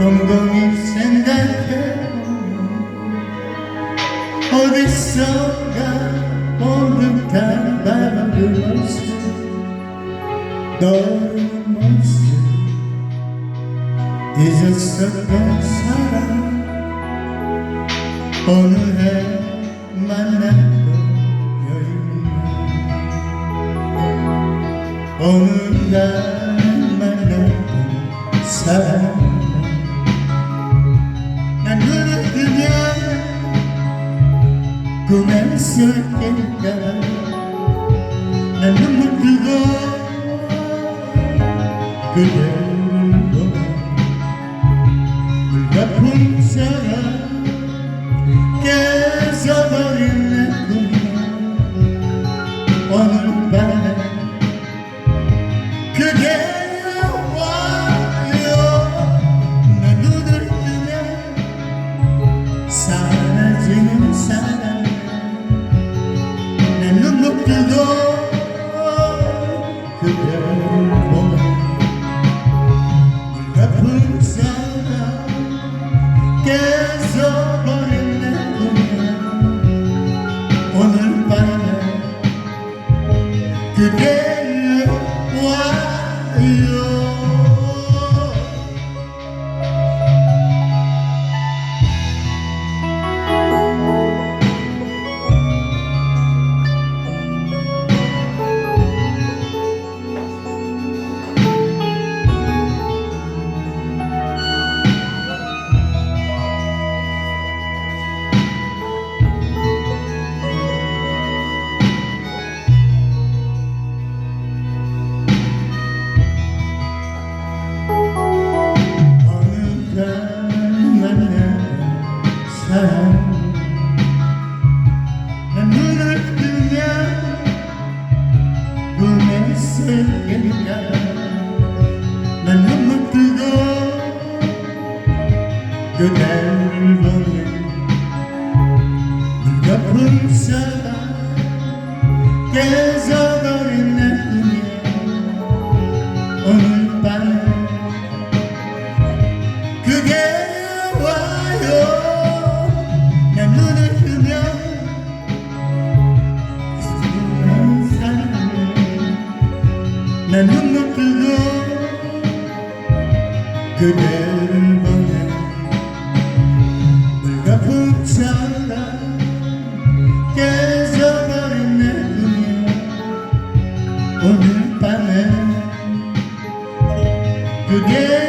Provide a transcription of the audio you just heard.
곰곰이 생각해보면 어디선가 온 듯한 바람을 모습 너의 모습 잊었었던 사람 오늘에 만났던 여인이야 오늘 날 만났던 사람 쓸텐가 난 눈물 뜨고 그대를 보며 물가품 사람 깨져버린 내 꿈이야 오늘 밤 깨져버 꿈에 새긴가 난 눈물 뜨고 그대를 보면 물가품 사람 깨져 난 눈물 뜨고 그대를 보내. 물가품 사람 깨져버린 내 꿈이야 오늘 밤에 그게